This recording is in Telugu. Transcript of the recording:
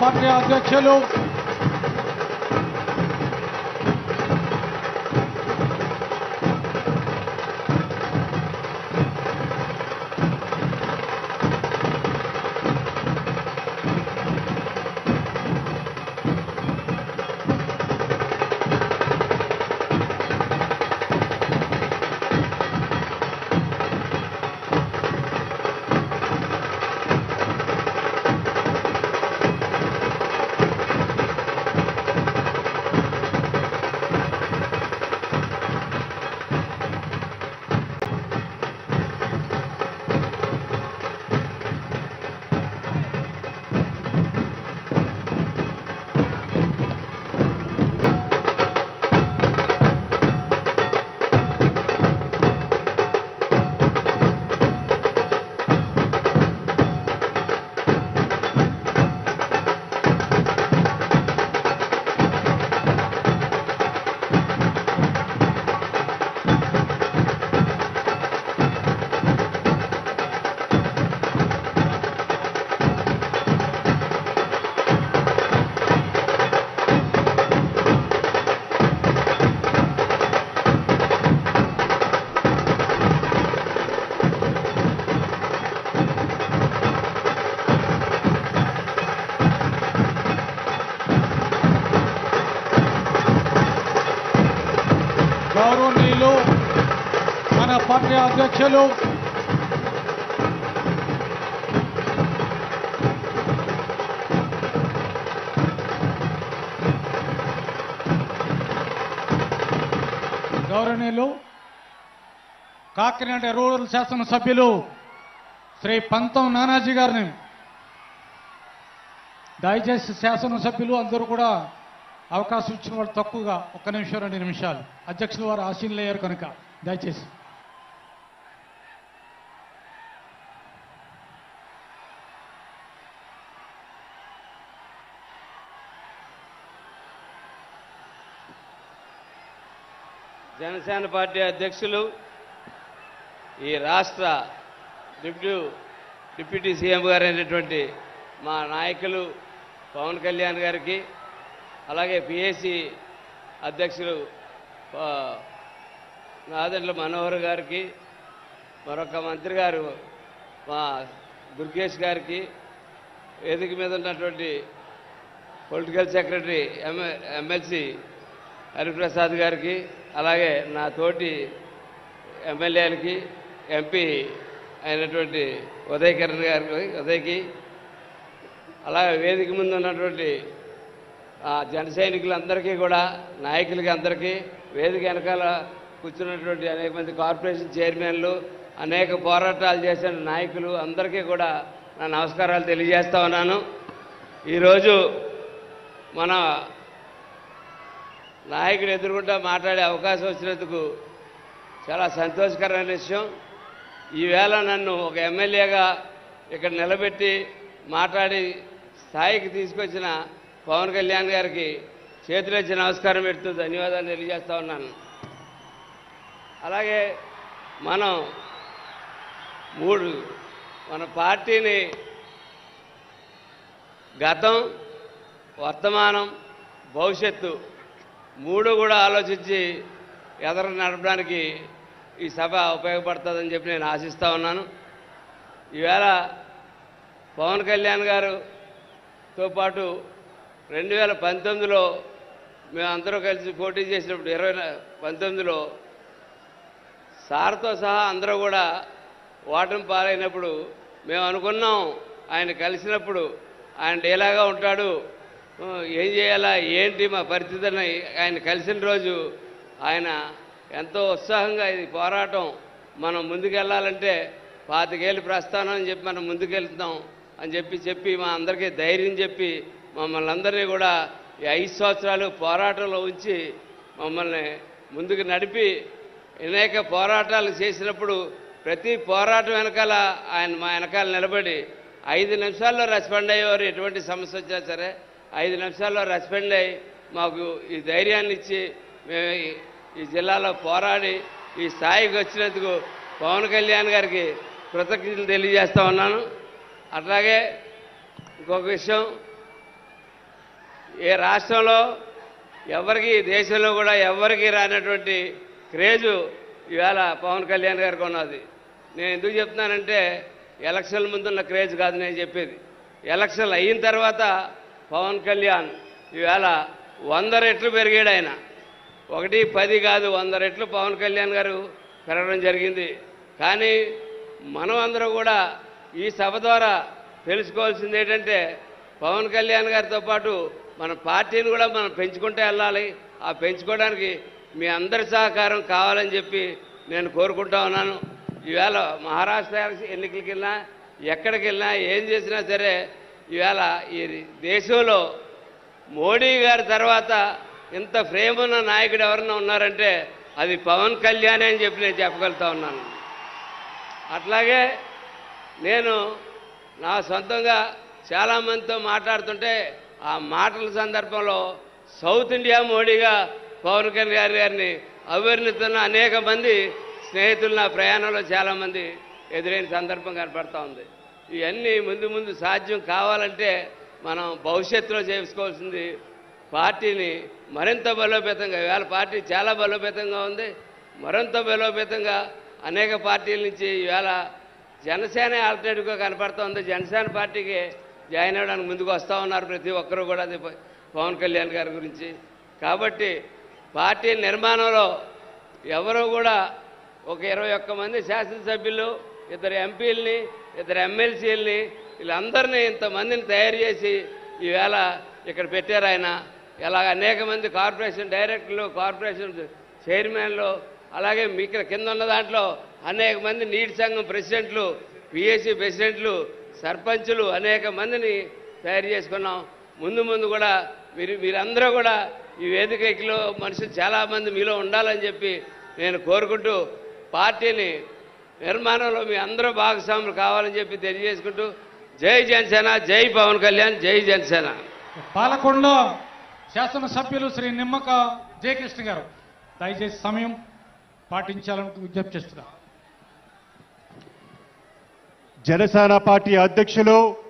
పార్టీ అధ్యక్షులు గౌరవనీయులు మన అధ్యక్షులు. గౌరవనీయులు కాకినాడ రూరల్ శాసనసభ్యులు శ్రీ పంతం నానాజీ గారిని దయచేసి శాసనసభ్యులు అందరూ కూడా అవకాశం ఇచ్చిన వాళ్ళు తక్కువగా ఒక్క నిమిషం రెండు నిమిషాలు. అధ్యక్షుల వారు ఆశీనులయ్యారు కనుక దయచేసి. జనసేన పార్టీ అధ్యక్షులు ఈ రాష్ట్ర డిప్యూ డిప్యూటీ సీఎం గారు అయినటువంటి మా నాయకులు పవన్ కళ్యాణ్ గారికి అలాగే పిఏసి అధ్యక్షులు నాదండ్ల మనోహర్ గారికి మరొక మంత్రి గారు మా దుర్గేష్ గారికి వేదిక మీద ఉన్నటువంటి పొలిటికల్ సెక్రటరీ ఎంఎ హరిప్రసాద్ గారికి అలాగే నా తోటి ఎమ్మెల్యేలకి ఎంపీ అయినటువంటి ఉదయ్ కిరణ్ గారికి ఉదయ్కి అలాగే వేదిక ముందు ఉన్నటువంటి జన సైనికులందరికీ కూడా నాయకులకి అందరికీ వేదిక వెనకాల కూర్చున్నటువంటి అనేక మంది కార్పొరేషన్ చైర్మన్లు అనేక పోరాటాలు చేసిన నాయకులు అందరికీ కూడా నా నమస్కారాలు తెలియజేస్తా ఉన్నాను. ఈరోజు మన నాయకుడు ఎదురుగుంటా మాట్లాడే అవకాశం వచ్చినందుకు చాలా సంతోషకరమైన విషయం. ఈవేళ నన్ను ఒక ఎమ్మెల్యేగా ఇక్కడ నిలబెట్టి మాట్లాడి స్థాయికి తీసుకొచ్చిన పవన్ కళ్యాణ్ గారికి చేతులెచ్చి నమస్కారం పెడుతూ ధన్యవాదాలు తెలియజేస్తా ఉన్నాను. అలాగే మనం మూడు మన పార్టీని గతం వర్తమానం భవిష్యత్తు మూడు కూడా ఆలోచించి ఎదర నడపడానికి ఈ సభ ఉపయోగపడుతుందని చెప్పి నేను ఆశిస్తూ ఉన్నాను. ఈవేళ పవన్ కళ్యాణ్ గారుతో పాటు రెండు వేల పంతొమ్మిదిలో మేమందరూ కలిసి పోటీ చేసినప్పుడు ఇరవై పంతొమ్మిదిలో సార్తో సహా అందరూ కూడా ఓటమి పాలైనప్పుడు మేము అనుకున్నాం ఆయన కలిసినప్పుడు ఆయన ఎలాగా ఉంటాడు. ఏం చేయాలా? ఏంటి మా పరిస్థితి ఆయన కలిసిన రోజు ఆయన ఎంతో ఉత్సాహంగా ఇది పోరాటం. మనం ముందుకెళ్ళాలంటే పాతికేళ్ళు ప్రస్థానం అని చెప్పి మనం ముందుకెళ్తాం అని చెప్పి చెప్పి మా అందరికీ ధైర్యం చెప్పి మమ్మల్ని అందరినీ కూడా ఈ ఐదు సంవత్సరాలు పోరాటంలో ఉంచి మమ్మల్ని ముందుకు నడిపి అనేక పోరాటాలు చేసినప్పుడు ప్రతి పోరాటం వెనకాల ఆయన మా వెనకాల నిలబడి ఐదు నిమిషాల్లో రెస్పాండ్ అయ్యేవారు ఎటువంటి సమస్య వచ్చినా సరే ఐదు నిమిషాల్లో రెస్పెండ్ అయ్యి మాకు ఈ ధైర్యాన్ని ఇచ్చి మేము ఈ- జిల్లాలో పోరాడి ఈ స్థాయికి వచ్చినందుకు పవన్ కళ్యాణ్ గారికి కృతజ్ఞతలు తెలియజేస్తా ఉన్నాను. అట్లాగే ఇంకొక విషయం ఏ రాష్ట్రంలో ఎవరికి దేశంలో కూడా ఎవరికి రానటువంటి క్రేజు ఇవాళ పవన్ కళ్యాణ్ గారికి ఉన్నది. నేను ఎందుకు చెప్తున్నానంటే ఎలక్షన్ల ముందున్న క్రేజ్ కాదు నేను చెప్పేది. ఎలక్షన్లు అయిన తర్వాత పవన్ కళ్యాణ్ ఈవేళ వంద రెట్లు పెరిగాడు ఆయన. ఒకటి పది కాదు వంద రెట్లు పవన్ కళ్యాణ్ గారు పెరగడం జరిగింది. కానీ మనం అందరూ కూడా ఈ సభ ద్వారా తెలుసుకోవాల్సింది ఏంటంటే పవన్ కళ్యాణ్ గారితో పాటు మన పార్టీని కూడా మనం పెంచుకుంటూ వెళ్ళాలి. ఆ పెంచుకోవడానికి మీ అందరి సహకారం కావాలని చెప్పి నేను కోరుకుంటా ఉన్నాను. ఈవేళ మహారాష్ట్ర ఎన్నికలకి వెళ్ళినా ఎక్కడికి వెళ్ళినా ఏం చేసినా సరే ఇవాళ ఈ దేశంలో మోడీ గారి తర్వాత ఇంత ఫ్రేమ్ ఉన్న నాయకుడు ఎవరన్నా ఉన్నారంటే అది పవన్ కళ్యాణ్ అని చెప్పి నేను చెప్పగలుగుతా ఉన్నాను. అట్లాగే నేను నా సొంతంగా చాలామందితో మాట్లాడుతుంటే ఆ మాటల సందర్భంలో సౌత్ ఇండియా మోడీగా పవన్ కళ్యాణ్ గారిని అభివర్ణిస్తున్న అనేక మంది స్నేహితులు నా ప్రయాణంలో చాలామంది ఎదురైన సందర్భం కనపడతా ఉంది. ఇవన్నీ ముందు ముందు సాధ్యం కావాలంటే మనం భవిష్యత్తులో చేసుకోవాల్సింది పార్టీని మరింత బలోపేతంగా ఇవాళ పార్టీ చాలా బలోపేతంగా ఉంది. మరింత బలోపేతంగా అనేక పార్టీల నుంచి ఇవాళ జనసేన ఆల్టర్నేటివ్గా కనపడుతోంది జనసేన పార్టీకి జాయిన్ అవ్వడానికి ముందుకు వస్తూ ఉన్నారు ప్రతి ఒక్కరూ కూడా అది పవన్ కళ్యాణ్ గారి గురించి. కాబట్టి పార్టీ నిర్మాణంలో ఎవరు కూడా ఒక ఇరవై ఒక్క మంది శాసనసభ్యులు ఇద్దరు ఎంపీలని ఇద్దరు ఎమ్మెల్సీలని వీళ్ళందరినీ ఇంతమందిని తయారు చేసి ఈవేళ ఇక్కడ పెట్టారు ఆయన. ఇలాగ అనేక మంది కార్పొరేషన్ డైరెక్టర్లు కార్పొరేషన్ చైర్మన్లు అలాగే మీ ఇక్కడ కింద ఉన్న దాంట్లో అనేక మంది నీటి సంఘం ప్రెసిడెంట్లు పిఎస్సి ప్రెసిడెంట్లు సర్పంచులు అనేక మందిని తయారు చేసుకున్నాం. ముందు ముందు కూడా మీరు మీరందరూ కూడా ఈ వేదికలో మనుషులు చాలామంది మీలో ఉండాలని చెప్పి నేను కోరుకుంటూ పార్టీని నిర్మాణంలో మీ అందరూ భాగస్వాములు కావాలని చెప్పి తెలియజేసుకుంటూ జై జనసేన జై పవన్ కళ్యాణ్ జై జనసేన. పాలకొండ శాసనసభ్యులు శ్రీ నిమ్మక జయకృష్ణ గారు. దయచేసి సమయం పాటించాలని విజ్ఞప్తి చేస్తున్నా. జనసేన పార్టీ అధ్యక్షులు